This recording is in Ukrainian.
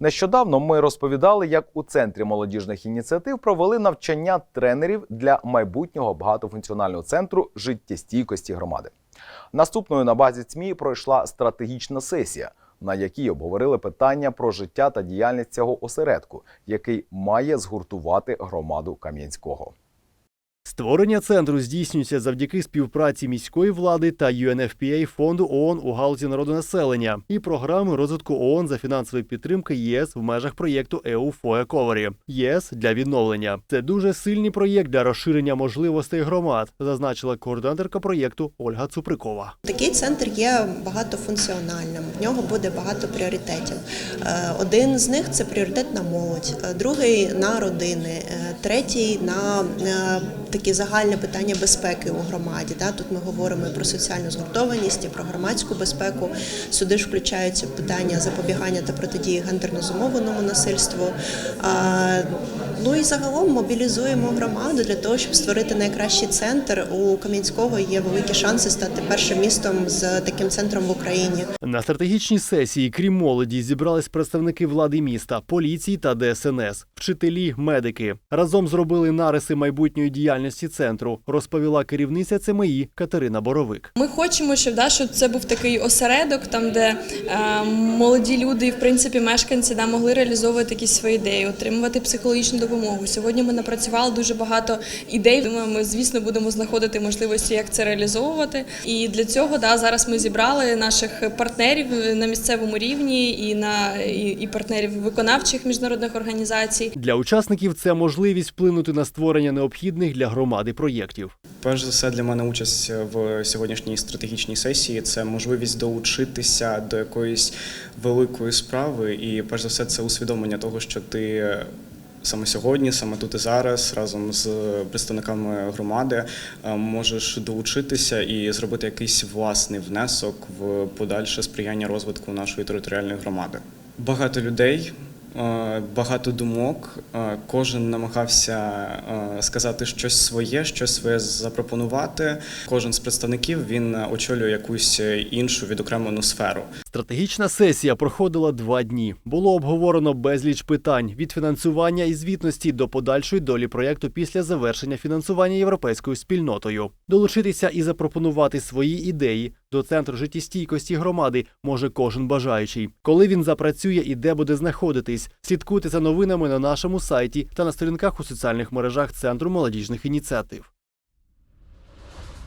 Нещодавно ми розповідали, як у центрі молодіжних ініціатив провели навчання тренерів для майбутнього багатофункціонального центру життєстійкості громади. Наступною на базі ЦМІ пройшла стратегічна сесія, на якій обговорили питання про життя та діяльність цього осередку, який має згуртувати громаду Кам'янського. Створення центру здійснюється завдяки співпраці міської влади та UNFPA фонду ООН у галузі народонаселення і програми розвитку ООН за фінансової підтримки ЄС в межах проєкту EU Recovery ЄС для відновлення. Це дуже сильний проєкт для розширення можливостей громад, зазначила координаторка проєкту Ольга Цуприкова. Такий центр є багатофункціональним. В нього буде багато пріоритетів. Е, Один з них це пріоритет на молодь, другий на родини, е, третій на е, такі загальні питання безпеки у громаді. Да? Тут ми говоримо і про соціальну згуртованість, і про громадську безпеку. Сюди ж включаються питання запобігання та протидії гендерно зумовленому насильству. Ну і загалом мобілізуємо громаду для того, щоб створити найкращий центр. У Кам'янського є великі шанси стати першим містом з таким центром в Україні. На стратегічній сесії, крім молоді, зібрались представники влади міста, поліції та ДСНС, вчителі, медики. Разом зробили нариси майбутньої діяльності центру, розповіла керівниця ЦМІ Катерина Боровик. Ми хочемо, щоб, да, щоб це був такий осередок, там де е, молоді люди і в принципі мешканці да, могли реалізовувати якісь свої ідеї, отримувати психологічну допомогу. Сьогодні ми напрацювали дуже багато ідей. Думаю, ми звісно будемо знаходити можливості, як це реалізовувати. І для цього да, зараз ми зібрали наших партнерів на місцевому рівні і на і, і партнерів виконавчих міжнародних організацій. Для учасників це можливість вплинути на створення необхідних для громади проєктів. Перш за все, для мене участь в сьогоднішній стратегічній сесії це можливість долучитися до якоїсь великої справи, і перш за все, це усвідомлення того, що ти саме сьогодні, саме тут і зараз, разом з представниками громади, е, можеш долучитися і зробити якийсь власний внесок в подальше сприяння розвитку нашої територіальної громади. Багато людей. Е, Багато думок, е, кожен намагався е, сказати щось своє, щось своє запропонувати. Кожен з представників він очолює якусь іншу відокремлену сферу. Стратегічна сесія проходила два дні. Було обговорено безліч питань від фінансування і звітності до подальшої долі проєкту після завершення фінансування європейською спільнотою. Долучитися і запропонувати свої ідеї до центру життєстійкості громади може кожен бажаючий. Коли він запрацює і де буде знаходитись, слідкуйте за новинами на нашому сайті та на сторінках у соціальних мережах центру молодіжних ініціатив.